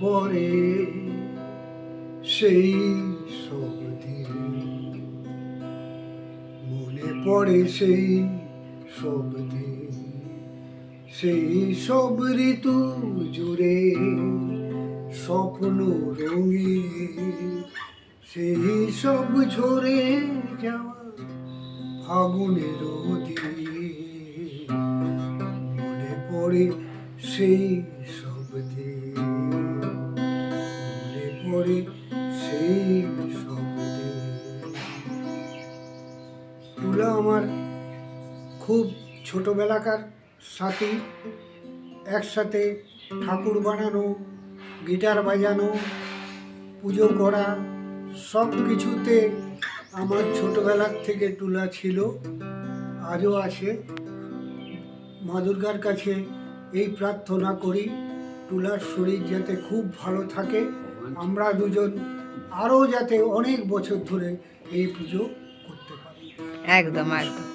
পড়ে সেই সব দিন। মনে পড়ে সেই সব দিন, সেই সব ঋতু জুড়ে স্বপ্ন রঙে সেই সব ঝরে যাওয়া ফাগুনের মনে পড়ে সেই সব দিন। পড়ে সেই তুলা আমার খুব ছোটবেলাকার সাথী, একসাথে ঠাকুর বানানো, গিটার বাজানো, পুজো করা, সব কিছুতে আমার ছোটবেলার থেকে টুলা ছিল, আজও আছে। মা দুর্গার কাছে এই প্রার্থনা করি, টুলার শরীর যাতে খুব ভালো থাকে। আমরা দুজন আরও যাতে অনেক বছর ধরে এই পুজো করতে পারি। একদম একদম।